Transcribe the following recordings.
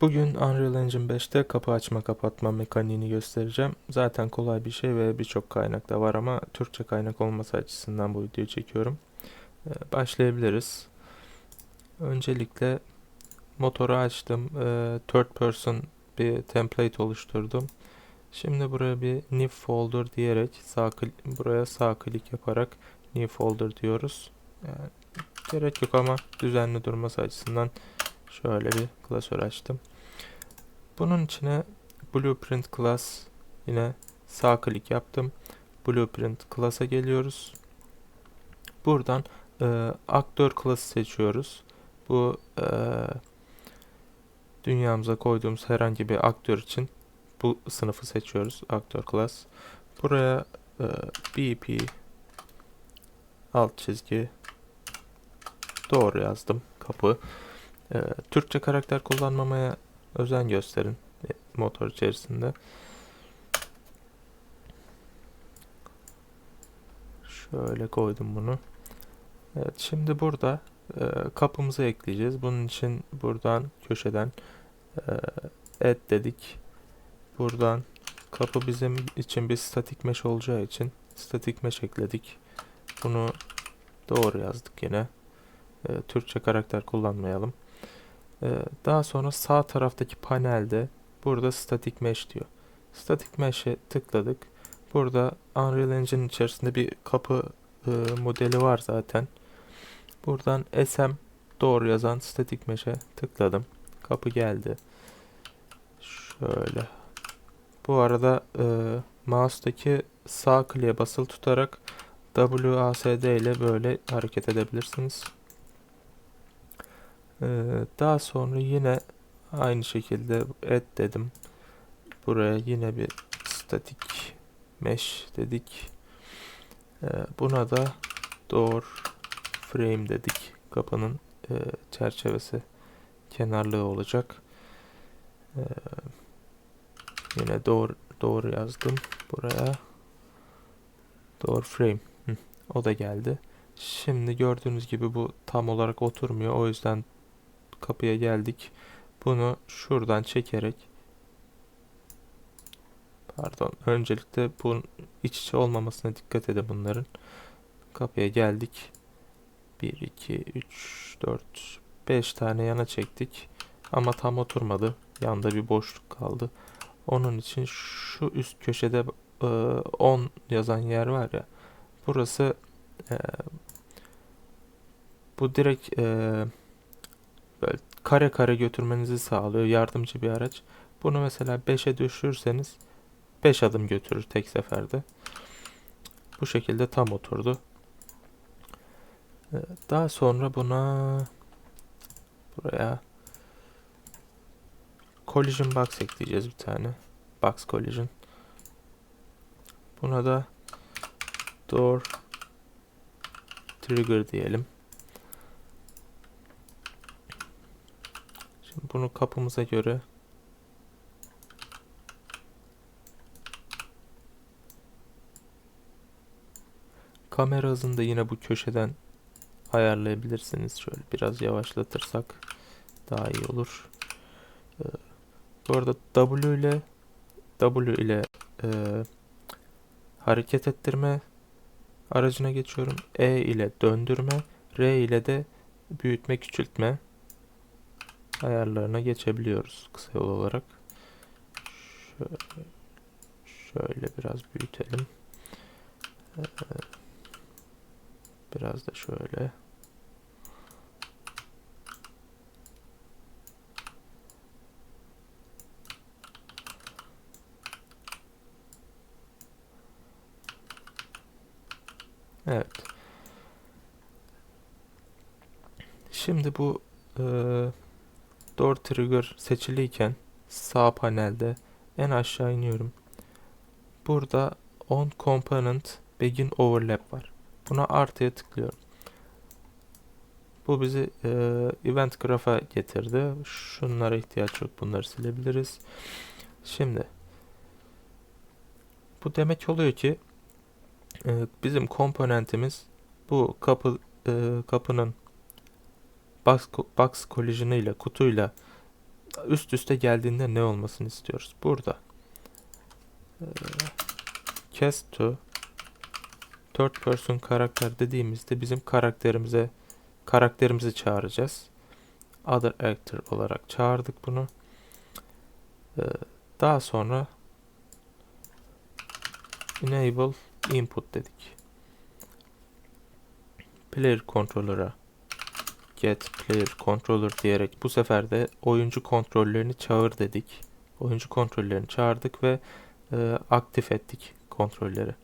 Bugün Unreal Engine 5'te kapı açma kapatma mekaniğini göstereceğim. Zaten kolay bir şey ve birçok kaynak da var ama Türkçe kaynak olması açısından bu videoyu çekiyorum. Ee, Başlayabiliriz. Öncelikle motoru açtım. Ee, Third person bir template oluşturdum. Şimdi buraya bir new folder diyerek sağ buraya sağ klik yaparak new folder diyoruz. Yani gerek yok ama düzenli durması açısından Şöyle bir klasör açtım. Bunun içine Blueprint class yine sağ klik yaptım. Blueprint class'a geliyoruz. Buradan e, aktör class'ı seçiyoruz. Bu e, dünyamıza koyduğumuz herhangi bir aktör için bu sınıfı seçiyoruz. Aktör class. Buraya e, BP alt çizgi doğru yazdım. Kapı. Ee, Türkçe karakter kullanmamaya özen gösterin e, motor içerisinde. Şöyle koydum bunu. Evet şimdi burada e, kapımızı ekleyeceğiz. Bunun için buradan köşeden e, add dedik. Buradan kapı bizim için bir statik mesh olacağı için statik mesh ekledik. Bunu doğru yazdık yine. E, Türkçe karakter kullanmayalım. Ee, daha sonra sağ taraftaki panelde burada Static Mesh diyor. Static Mesh'e tıkladık. Burada Unreal Engine içerisinde bir kapı e, modeli var zaten. Buradan SM doğru yazan Static Mesh'e tıkladım. Kapı geldi. Şöyle. Bu arada e, mouse'daki sağ kliğe basılı tutarak WASD ile böyle hareket edebilirsiniz. Ee, daha sonra yine aynı şekilde add dedim. Buraya yine bir static mesh dedik. Ee, buna da door frame dedik. Kapının e, çerçevesi kenarlığı olacak. Ee, yine door doğru yazdım buraya. Door frame. O da geldi. Şimdi gördüğünüz gibi bu tam olarak oturmuyor. O yüzden kapıya geldik. Bunu şuradan çekerek pardon öncelikle bunun iç içe olmamasına dikkat edin bunların. Kapıya geldik. 1, 2, 3, 4, 5 tane yana çektik. Ama tam oturmadı. Yanda bir boşluk kaldı. Onun için şu üst köşede 10 e, yazan yer var ya. Burası e, bu direkt e, böyle kare kare götürmenizi sağlıyor. Yardımcı bir araç. Bunu mesela 5'e düşürürseniz 5 adım götürür tek seferde. Bu şekilde tam oturdu. Ee, daha sonra buna buraya collision box ekleyeceğiz bir tane. Box collision. Buna da door trigger diyelim. Bunu kapımıza göre Kamera hızını da yine bu köşeden ayarlayabilirsiniz. Şöyle biraz yavaşlatırsak daha iyi olur. Ee, bu arada W ile W ile e, hareket ettirme aracına geçiyorum. E ile döndürme, R ile de büyütme, küçültme ayarlarına geçebiliyoruz kısa yol olarak. Şöyle, şöyle biraz büyütelim. Ee, biraz da şöyle. Evet. Şimdi bu e, Door Trigger seçiliyken sağ panelde en aşağı iniyorum. Burada On Component Begin Overlap var. Buna artıya tıklıyorum. Bu bizi e, Event Graph'a getirdi. Şunlara ihtiyaç yok. Bunları silebiliriz. Şimdi bu demek oluyor ki e, bizim komponentimiz bu kapı e, kapının box, box collision ile kutuyla üst üste geldiğinde ne olmasını istiyoruz? Burada e, cast to third person karakter dediğimizde bizim karakterimize karakterimizi çağıracağız. Other actor olarak çağırdık bunu. Ee, daha sonra enable input dedik. Player controller'a get player controller diyerek bu sefer de oyuncu kontrollerini çağır dedik. Oyuncu kontrollerini çağırdık ve e, aktif ettik kontrolleri.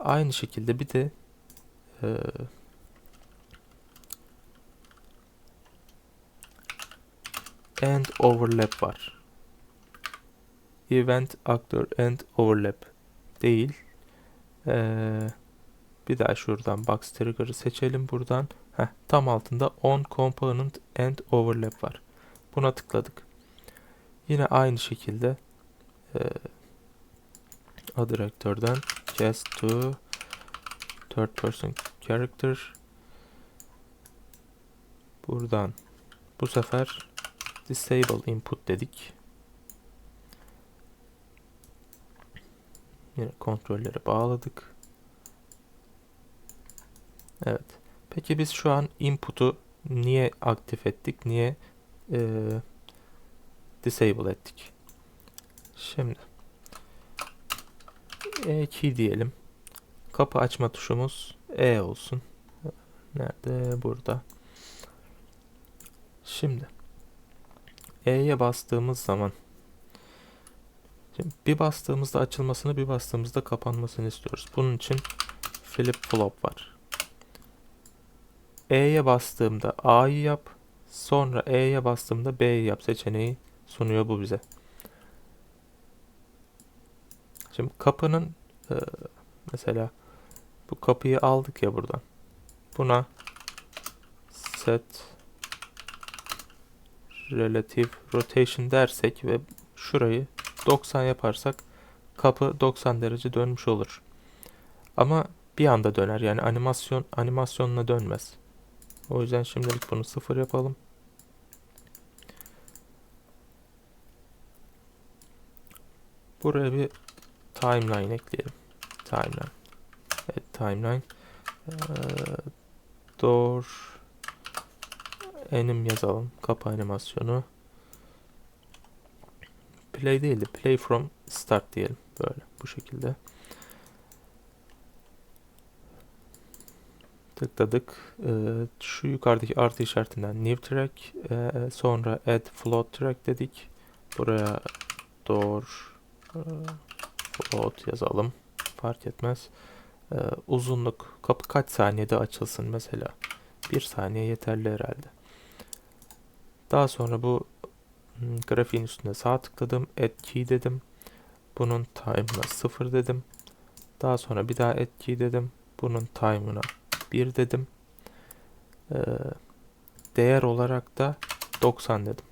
Aynı şekilde bir de e, and overlap var. Event actor and overlap değil. Ee, bir daha şuradan box trigger'ı seçelim buradan. Heh, tam altında on component and overlap var. Buna tıkladık. Yine aynı şekilde e, actor'dan cast to third person character buradan bu sefer disable input dedik. Yine kontrolleri bağladık. Evet. Peki biz şu an input'u niye aktif ettik? Niye e, disable ettik? Şimdi E key diyelim. Kapı açma tuşumuz E olsun. Nerede? Burada. Şimdi E'ye bastığımız zaman şimdi bir bastığımızda açılmasını bir bastığımızda kapanmasını istiyoruz. Bunun için flip flop var. E'ye bastığımda A'yı yap. Sonra E'ye bastığımda B'yi yap seçeneği sunuyor bu bize. Şimdi kapının e, mesela bu kapıyı aldık ya buradan. Buna set relative rotation dersek ve şurayı 90 yaparsak kapı 90 derece dönmüş olur. Ama bir anda döner yani animasyon animasyonla dönmez. O yüzden şimdilik bunu sıfır yapalım. Buraya bir timeline ekleyelim. Timeline. Evet timeline. Ee, door anim yazalım. Kapı animasyonu. Play değil de play from start diyelim. Böyle bu şekilde. Tıkladık. Ee, şu yukarıdaki artı işaretinden new track. Ee, sonra add float track dedik. Buraya door e, float yazalım. Fark etmez. Ee, uzunluk kapı kaç saniyede açılsın mesela. Bir saniye yeterli herhalde. Daha sonra bu hmm, grafiğin üstünde sağ tıkladım. Add key dedim. Bunun time'ına 0 dedim. Daha sonra bir daha add key dedim. Bunun time'ına 1 dedim. Ee, değer olarak da 90 dedim.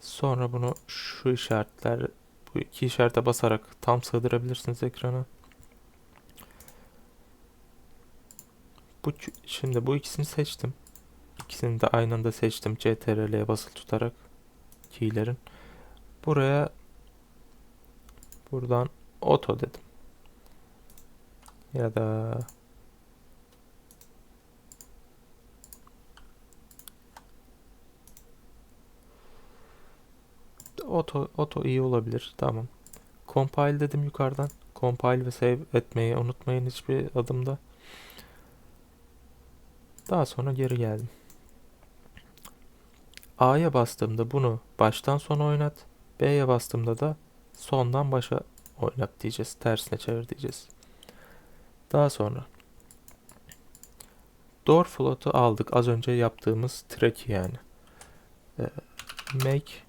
Sonra bunu şu işaretler bu iki işarete basarak tam sığdırabilirsiniz ekrana. Bu şimdi bu ikisini seçtim. İkisini de aynı anda seçtim. CTRL'ye basılı tutarak keylerin. Buraya buradan auto dedim. Ya da auto auto iyi olabilir. Tamam. Compile dedim yukarıdan. Compile ve save etmeyi unutmayın hiçbir adımda. Daha sonra geri geldim. A'ya bastığımda bunu baştan sona oynat. B'ye bastığımda da sondan başa oynat diyeceğiz. Tersine çevir diyeceğiz. Daha sonra door float'u aldık. Az önce yaptığımız track yani. Ee, make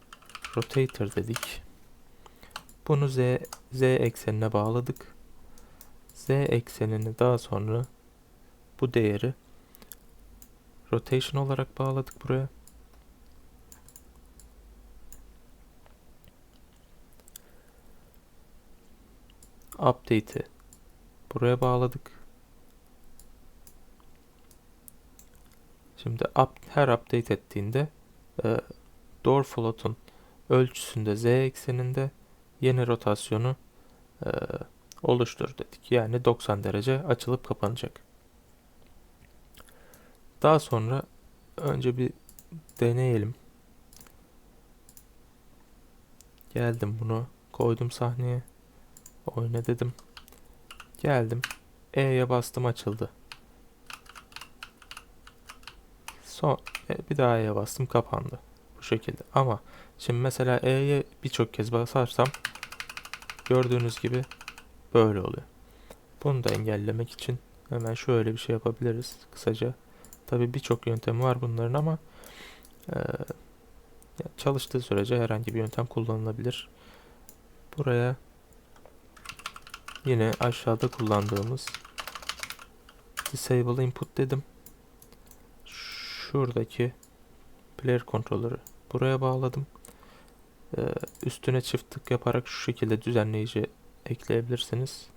rotator dedik. Bunu z, z eksenine bağladık. Z eksenini daha sonra bu değeri rotation olarak bağladık buraya. update'i buraya bağladık. Şimdi up, her update ettiğinde e, door float'un ölçüsünde z ekseninde yeni rotasyonu e, oluştur dedik. Yani 90 derece açılıp kapanacak. Daha sonra önce bir deneyelim. Geldim bunu koydum sahneye. Oyna dedim. Geldim. E'ye bastım açıldı. Son e, bir daha E'ye bastım kapandı. Bu şekilde. Ama şimdi mesela E'ye birçok kez basarsam gördüğünüz gibi böyle oluyor. Bunu da engellemek için hemen şöyle bir şey yapabiliriz kısaca. Tabi birçok yöntemi var bunların ama e, çalıştığı sürece herhangi bir yöntem kullanılabilir. Buraya yine aşağıda kullandığımız disable input dedim. Şuradaki player controller'ı buraya bağladım. Ee, üstüne çift tık yaparak şu şekilde düzenleyici ekleyebilirsiniz.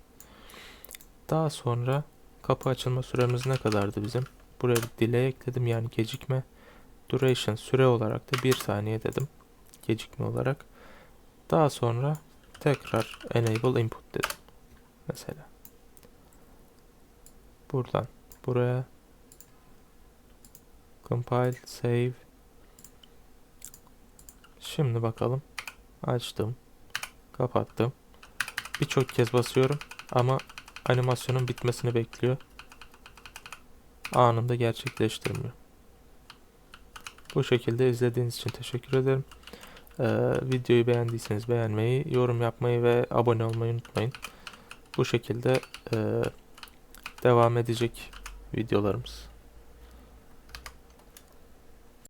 Daha sonra kapı açılma süremiz ne kadardı bizim? Buraya bir delay ekledim yani gecikme. Duration süre olarak da 1 saniye dedim. Gecikme olarak. Daha sonra tekrar enable input dedim. Mesela. Buradan buraya compile save Şimdi bakalım. Açtım. Kapattım. Birçok kez basıyorum ama animasyonun bitmesini bekliyor. Anında gerçekleştirmiyor. Bu şekilde izlediğiniz için teşekkür ederim. Ee, videoyu beğendiyseniz beğenmeyi, yorum yapmayı ve abone olmayı unutmayın. Bu şekilde e, devam edecek videolarımız.